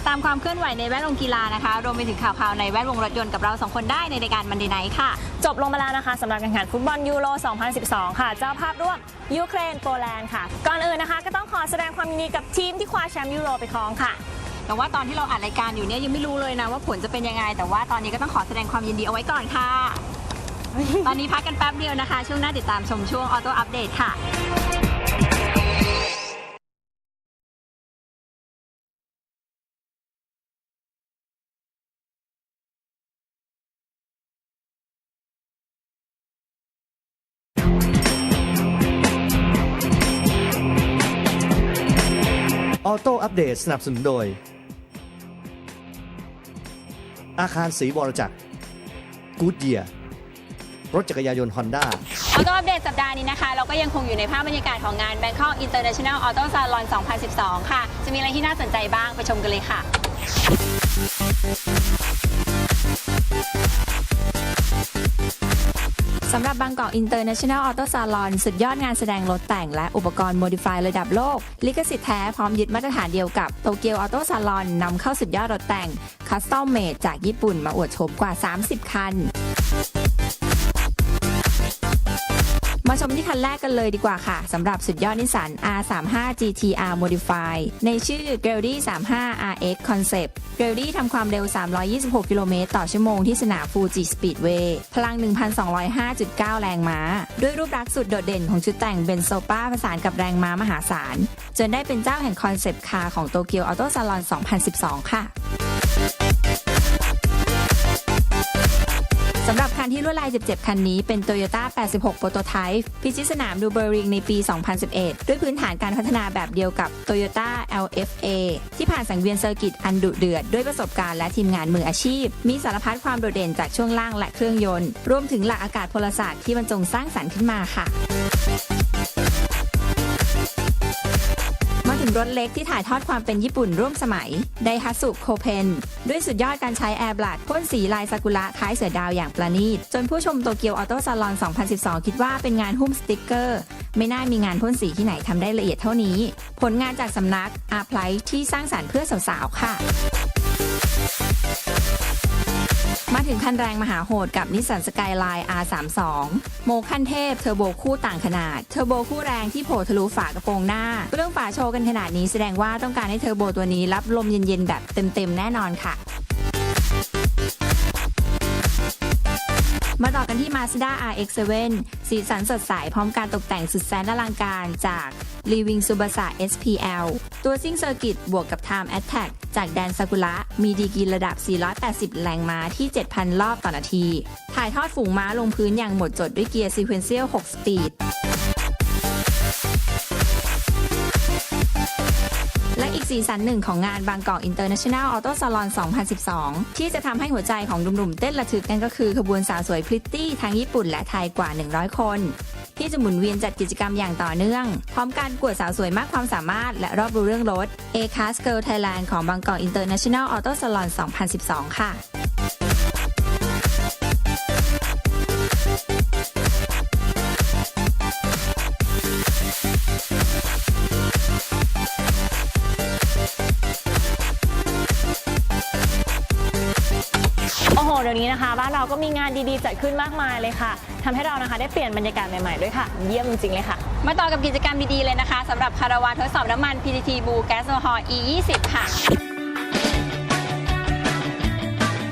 ดตามความเคลื่อนไหวในแวดวงกีฬานะคะ รวมไปถึงข่าวๆในแวดวงรถยนต์กับเราสองคนได้ในรายการมันเด y ไนท์ค่ะ จบลงมาแล้วนะคะสำหรับการแข่งขันฟุตบอลยูโร 2012 ค่ะ เจ้าภาพร่วมยูเครนโปแลนด์ค่ะ ก่อนอื่นนะคะ ก็ต้องขอแสดงความยินดีกับทีมที่คว้าแชมป์ยูโรไปครองค่ะแต่ว่าตอนที่เราอัดรายการอยู่เนี่ยยังไม่รู้เลยนะว่าผลจะเป็นยังไง แต่ว่าตอนนี้ก็ต้องขอแสดงความยินดีเอาไว้ก่อนค่ะ ตอนนี้พักกันแป๊บเดียวนะคะ ช่วงหน้าติดตามชมช่วงออโต้อัปเดตค่ะ ออโต้อัปเดตสนับสนุนโดย อาคารสีบรจักรกูดเยียรถจักรยานยนต์ฮอนด้า ออโต้อัปเดตสัปดาห์นี้นะคะ เราก็ยังคงอยู่ในภาพบรรยากาศของงาน Bangkok International Auto Salon 2012 ค่ะ จะมีอะไรที่น่าสนใจบ้าง ไปชมกันเลยค่ะ สำหรับบางกอก International Auto Salon สุดยอดงานแสดงรถแต่งและอุปกรณ์โมดิฟายระดับโลก ลิขสิทธิ์แท้พร้อมยึดมาตรฐานเดียวกับโตเกียวออโต้ซาลอนนำเข้าสุดยอดรถแต่งคัสตอมเมดจากญี่ปุ่นมาอวดโฉมกว่า 30 คัน มาชมที่คันแรกกันเลยดีกว่าค่ะสำหรับสุดยอดนิสสัน R35 GTR Modify ในชื่อ g r a d y 35 RX Concept g r a d y ทำความเร็ว 326 กิโลเมตรต่อชั่วโมงที่สนาม Fuji Speedway พลัง 1,205.9 แรงม้า ด้วยรูปลักษณ์สุดโดดเด่นของชุดแต่งเบนโซป้าผสานกับแรงม้ามหาศาล จนได้เป็นเจ้าแห่งคอนเซปต์คาร์ของโตเกียวออโตซาลอน 2012 ค่ะ สำหรับคันที่ลวดลาย 17 คันนี้เป็น Toyota 86 Prototype พิชิตสนามดูเบอร์ริงในปี 2011 ด้วยพื้นฐานการพัฒนาแบบเดียวกับ Toyota LFA ที่ผ่านสังเวียนเซอร์กิตอันดุเดือด ด้วยประสบการณ์และทีมงานมืออาชีพ มีสารพัดความโดดเด่นจากช่วงล่างและเครื่องยนต์ รวมถึงหลักอากาศพลศาสตร์ที่บรรจงสร้างสรรค์ขึ้นมาค่ะ รถเล็กที่ถ่ายทอดความเป็นญี่ปุ่นร่วมสมัย ไดฮัตสุโคเพน ด้วยสุดยอดการใช้แอร์บลัดพ่นสีลายซากุระคล้ายเสือดาวอย่างประณีต จนผู้ชมโตเกียวออโต้ซาลอน 2012 คิดว่าเป็นงานหุ้มสติกเกอร์ ไม่น่ามีงานพ่นสีที่ไหนทำได้ละเอียดเท่านี้ ผลงานจากสำนักอาร์พไลที่สร้างสรรค์เพื่อสาวๆค่ะ ถึงคันแรงมหาโหดกับนิสสันสกายไลน์ R32 โมคันเทพเทอร์โบคู่ต่างขนาด เทอร์โบคู่แรงที่โผล่ทะลุฝากระโปรงหน้า เรื่องฝาโชว์กันขนาดนี้แสดงว่าต้องการให้เทอร์โบตัวนี้รับลมเย็นๆแบบเต็มๆแน่นอนค่ะ มาต่อกันที่ Mazda RX-7 สีสันสดใสพร้อมการตกแต่งสุดแสนอลังการจาก Living Subasa SPL ตัวซิ่งเซอร์กิตบวกกับ Time Attack จากแดนซากุระ มีดีกีระดับ 480 แรงม้าที่ 7,000 รอบต่อนาที ถ่ายทอดฝูงม้าลงพื้นอย่างหมดจดด้วยเกียร์ซีเควนเซียล 6 สปีด สีสันหนึ่งของงานบางกอกอินเตอร์เนชั่นแนลออโต้ซาลอน 2012 ที่จะทำให้หัวใจของหนุ่มๆเต้นระทึกกันก็คือขบวนสาวสวยพริตตี้ทั้งญี่ปุ่นและไทยกว่า 100 คน ที่จะหมุนเวียนจัดกิจกรรมอย่างต่อเนื่อง พร้อมการกวดสาวสวยมากความสามารถและรอบรู้เรื่องรถ A-Class Girl Thailand ของบางกอกอินเตอร์เนชั่นแนลออโต้ซาลอน 2012 ค่ะ เดี๋ยวนี้นะคะ บ้านเราก็มีงานดีๆ จัดขึ้นมากมายเลยค่ะทำให้เรานะคะได้เปลี่ยนบรรยากาศใหม่ๆด้วยค่ะ เยี่ยมจริงๆเลยค่ะ มาต่อกับกิจกรรมดีๆเลยนะคะสำหรับคาราวานทดสอบน้ำมัน PTT Blue Gas o h o l E20 ค่ะ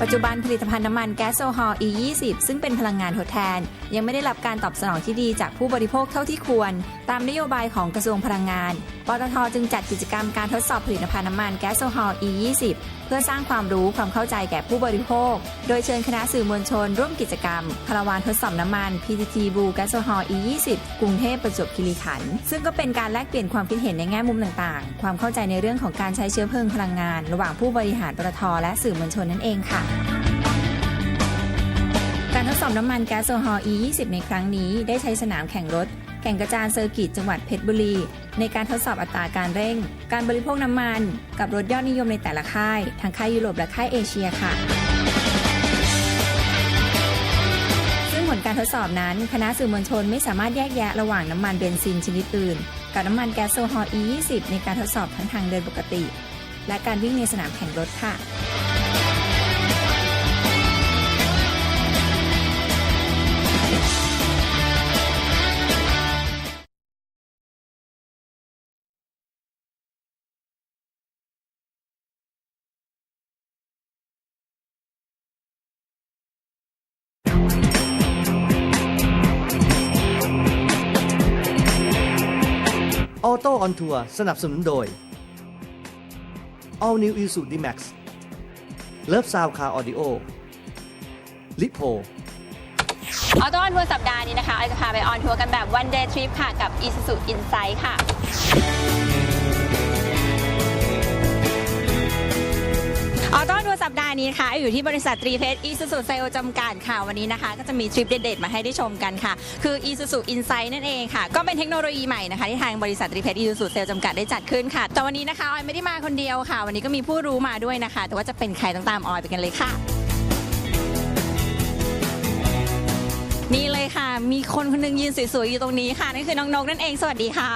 ปัจจุบันผลิตภัณฑ์น้ำมันแก๊สโซฮอล E20 ซึ่งเป็นพลังงานทดแทน ยังไม่ได้รับการตอบสนองที่ดีจากผู้บริโภคเท่าที่ควร ตามนโยบายของกระทรวงพลังงาน ปตทจึงจัดกิจกรรมการทดสอบผลิตภัณฑ์น้ำมันแก๊สโซฮอล E20 เพื่อสร้างความรู้ความเข้าใจแก่ผู้บริโภค โดยเชิญคณะสื่อมวลชน ร่วมกิจกรรมคาราวานทดสอบน้ำมัน PTT Blue Gas o h o l E20 กรุงเทพประจวบคีรีขันธ์ซึ่งก็เป็นการแลกเปลี่ยนความคิดเห็นในแง่มุมต่างๆ ความเข้าใจในเรื่องของการใช้เชื้อเพลิงพลังงาน ระหว่างผู้บริหารปตทและสื่อมวลชนนั่นเองค่ะ สอบน้ำมันแก๊สโซฮอล E20 ในครั้งนี้ได้ใช้สนามแข่งรถ แข่งกระจานเซอร์กิตจังหวัดเพชรบุรี ในการทดสอบอัตราการเร่ง การบริโภคน้ำมัน กับรถยอดนิยมในแต่ละค่าย ทั้งค่ายยุโรปและค่ายเอเชียค่ะ ซึ่งผลการทดสอบนั้น คณะสื่อมวลชนไม่สามารถแยกแยะระหว่างน้ำมันเบนซินชนิดอื่น กับน้ำมันแก๊สโซฮอล E20 ในการทดสอบทั้งทางเดินปกติ และการวิ่งในสนามแข่งรถค่ะ ออโต้ออนทัวร์สนับสนุนโดย All New Isuzu D-Max เลิฟซาวคาร์ออดิโอลิโพออโต้ออนทัวร์สัปดาห์นี้นะคะออยจะพาไปออนทัวร์กันแบบ one day trip ค่ะกับ Isuzu Insight ค่ะ สัปดาห์นี้ค่ะอยู่ที่บริษัทตรีเพชร Isuzu s a l จำกัดค่ะ วันนี้นะคะ ก็จะมีทริปเด็ดๆมาให้ได้ชมกันค่ะ คือ Isuzu Insight นั่นเองค่ะ ก็เป็นเทคโนโลยีใหม่นะคะ ที่ทางบริษัทตรีเพชร Isuzu s a l จำกัดได้จัดขึ้นค่ะแต่วันนี้นะคะออยไม่ได้มาคนเดียวค่ะ วันนี้ก็มีผู้รู้มาด้วยนะคะ แต่ว่าจะเป็นใครต้องตามออยไปกันเลยค่ะ นี่เลยค่ะ มีคนคนหนึงยืนสวยๆอยู่ตรงนี้ค่ะ นั่นคือน้องนกนั่นเอง สวัสดีค่ะ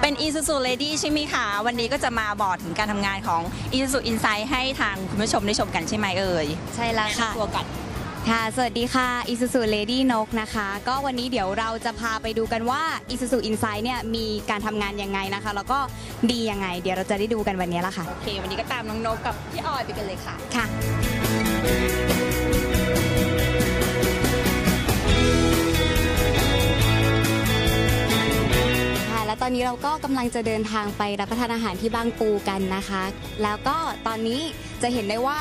เป็น Isuzu Lady ใช่ไหมคะวันนี้ก็จะมาบอกถึงการทำงานของ Isuzu Insight ให้ทางคุณผู้ชมได้ชมกันใช่ไหมเอ่ย ใช่แล้วค่ะ ตัวก่อนค่ะ สวัสดีค่ะ Isuzu Lady นกนะคะ ก็วันนี้เดี๋ยวเราจะพาไปดูกันว่า Isuzu Insight เนี่ยมีการทำงานยังไงนะคะ แล้วก็ดียังไง เดี๋ยวเราจะได้ดูกันวันนี้ละค่ะ โอเค วันนี้ก็ตามน้องนกกับพี่ออยไปกันเลยค่ะ ค่ะ อนนี้เราก็กำลังจะเดินทางไปรับประทานอาหารที่บางปูกันนะคะ แล้วก็ตอนนี้จะเห็นได้ว่า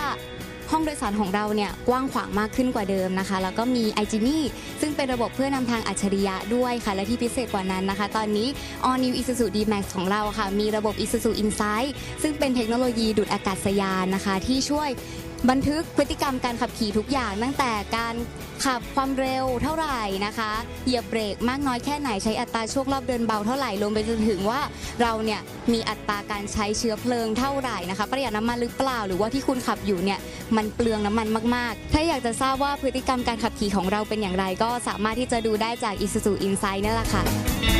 ห้องโดยสารของเราเนี่ยกว้างขวางมากขึ้นกว่าเดิมนะคะ แล้วก็มี i g n i ซึ่งเป็นระบบเพื่อนำทางอัจฉริยะด้วยค่ะ และที่พิเศษกว่านั้นนะคะ ตอนนี้ All New Isuzu D-Max ของเราค่ะ มีระบบ Isuzu Insight ซึ่งเป็นเทคโนโลยีดูดอากาศยานนะคะ ที่ช่วย บันทึกพฤติกรรมการขับขี่ทุกอย่าง ตั้งแต่การขับความเร็วเท่าไหร่นะคะเหยียบเบรกมากน้อยแค่ไหนใช้อัตราช่วงรอบเดินเบาเท่าไหร่รวมไปจนถึงว่าเราเนี่ยมีอัตราการใช้เชื้อเพลิงเท่าไหร่นะคะ ประหยัดน้ำมันหรือเปล่า หรือว่าที่คุณขับอยู่เนี่ยมันเปลืองน้ำมันมากๆ ถ้าอยากจะทราบว่าพฤติกรรมการขับขี่ของเราเป็นอย่างไร ก็สามารถที่จะดูได้จาก Isuzu Insight นั่นแหละค่ะ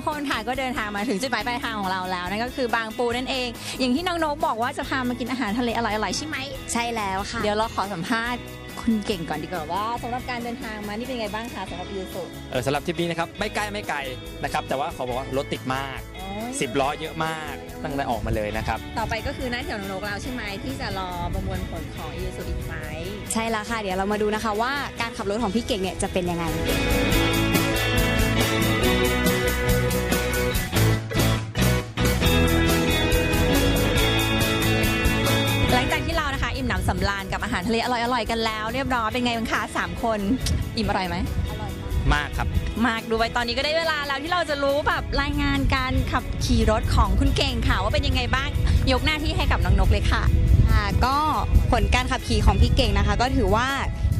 นี้เรา3คนค่ะก็เดินทางมาถึงจุดหมายปลายทางของเราแล้วนั่นก็คือบางปูนั่นเอง อย่างที่น้องนกบอกว่าจะพามากินอาหารทะเลอร่อยๆใช่ไหมใช่แล้วค่ะ เดี๋ยวเราขอสัมภาษณ์คุณเก่งก่อนดีกว่าว่าสำหรับการเดินทางมานี่เป็นไงบ้างคะสำหรับยูสุเออสำหรับทริปนี้นะครับไม่ใกล้ไม่ไกลนะครับแต่ว่าเขาบอกว่ารถติดมาก10ล้อเยอะมากตั้งแต่ออกมาเลยนะครับ ต่อไปก็คือหน้าที่ของน้องนกแล้วใช่ไหมที่จะรอประมวลผลของ Isuzu Insight ใช่แล้วค่ะเดี๋ยวเรามาดูนะคะว่าการขับรถของพี่เก่งเนี่ยจะเป็นยังไงาญกับอาหารทะเลอร่อยๆกันแล้ว เรียบร้อยเป็นไงบ้างคะสามคน อิ่มอร่อยไหมมากครับ มากด้วยตอนนี้ก็ได้เวลาแล้วที่เราจะรู้แบบรายงานการขับขี่รถของคุณเก่งค่ะ ว่าเป็นยังไงบ้างยกหน้าที่ให้กับน้องนกเลยค่ะ ค่ะก็ผลการขับขี่ของพี่เก่งนะคะ ก็ถือว่า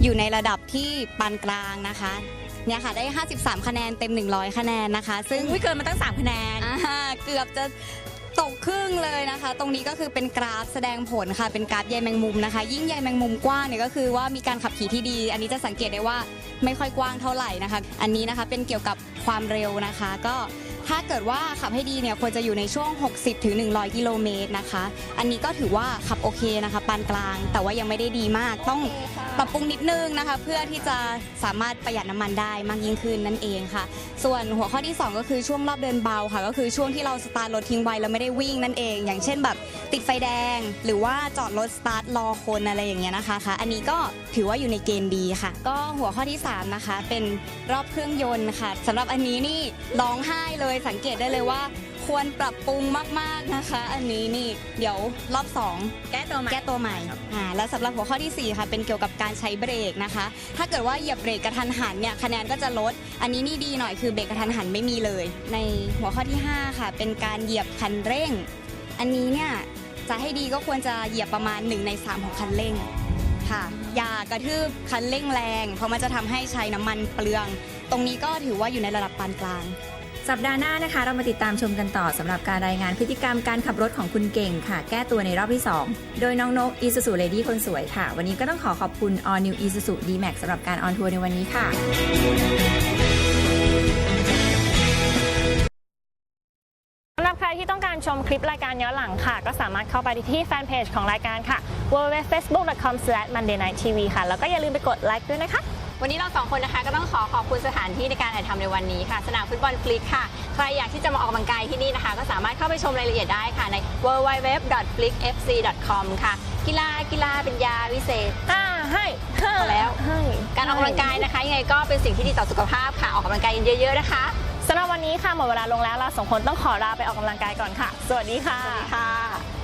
อยู่ในระดับที่ปานกลางนะคะ เนี่ยค่ะได้ 53 คะแนนเต็ม 100 คะแนนนะคะ ซึ่งอุ้ยเกินมาตั้ง 3 คะแนน อ่าเกือบจะ ตกครึ่งเลยนะคะ ตรงนี้ก็คือเป็นกราฟแสดงผลค่ะ เป็นกราฟใยแมงมุมนะคะ ยิ่งใยแมงมุมกว้างเนี่ยก็คือว่ามีการขับขี่ที่ดี อันนี้จะสังเกตได้ว่าไม่ค่อยกว้างเท่าไหร่นะคะ อันนี้นะคะเป็นเกี่ยวกับความเร็วนะคะ ก็ ถ้าเกิดว่าขับให้ดีเนี่ยควรจะอยู่ในช่วง60ถึง100กิโลเมตรนะคะ อันนี้ก็ถือว่าขับโอเคนะคะปานกลาง แต่ว่ายังไม่ได้ดีมากต้องปรับปรุงนิดนึงนะคะ เพื่อที่จะสามารถประหยัดน้ำมันได้มากยิ่งขึ้นนั่นเองค่ะ ส่วนหัวข้อที่ 2 ก็คือช่วงรอบเดินเบาค่ะ ก็คือช่วงที่เราสตาร์ทรถทิ้งไว้แล้วไม่ได้วิ่งนั่นเอง อย่างเช่นแบบติดไฟแดง หรือว่าจอดรถสตาร์ทรอคนอะไรอย่างเงี้ยนะคะค่ะอันนี้ก็ถือว่าอยู่ในเกณฑ์ดีค่ะ ก็หัวข้อที่ 3 นะคะ เป็นรอบเครื่องยนต์ค่ะสำหรับอันนี้นี่ร้องไห้เลยสังเกตได้เลยว่า ควรปรับปรุงมากๆนะคะ อันนี้นี่เดี๋ยวรอบ 2 แก้ตัวใหม่แก้ตัวใหม่อ่าและสำหรับหัวข้อทีสี่ 4 ค่ะ เป็นเกี่ยวกับการใช้เบรกนะคะ ถ้าเกิดว่าเหยียบเบรกกระทันหันเนี่ยคะแนนก็จะลด อันนี้นี่ดีหน่อยคือเบรกกระทันหันไม่มีเลย ในหัวข้อที่ 5 ค่ะ เป็นการเหยียบคันเร่ง อันนี้เนี่ยจะให้ดีก็ควรจะเหยียบประมาณ1ใน3 ของคันเร่งค่ะอย่ากระทืบคันเร่งแรง เพราะมันจะทำให้ใช้น้ำมันเปลือง ตรงนี้ก็ถือว่าอยู่ในระดับปานกลาง สัปดาห์หน้านะคะ เรามาติดตามชมกันต่อสำหรับการรายงานพฤติกรรมการขับรถของคุณเก่งค่ะ แก้ตัวในรอบที่ 2 โดยน้องนก Isuzu Lady คนสวยค่ะ วันนี้ก็ต้องขอขอบคุณ All New Isuzu D-Max สำหรับการออนทัวร์ในวันนี้ค่ะสำหรับใครที่ต้องการชมคลิปรายการย้อนหลังค่ะ ก็สามารถเข้าไปที่แฟนเพจของรายการค่ะ www.facebook.com/mondaynightTV ค่ะ แล้วก็อย่าลืมไปกดไลค์ด้วยนะคะ วันนี้เราสองคนนะคะก็ต้องขอขอบคุณสถานที่ในการถ่ายทำในวันนี้ค่ะ สนามฟุตบอลฟลิกค่ะ ใครอยากที่จะมาออกกำลังกายที่นี่นะคะ ก็สามารถเข้าไปชมรายละเอียดได้ค่ะใน www.flickfc.com ค่ะ กีฬากีฬาเป็นยาวิเศษอ่าให้ให้พอแล้ว ให้การออกกำลังกายนะคะยังไงก็เป็นสิ่งที่ดีต่อสุขภาพค่ะ ออกกำลังกายกันเยอะๆนะคะสำหรับวันนี้ค่ะหมดเวลาลงแล้วเราสองคนต้องขอลาไปออกกำลังกายก่อนค่ะ สวัสดีค่ะ สวัสดีค่ะ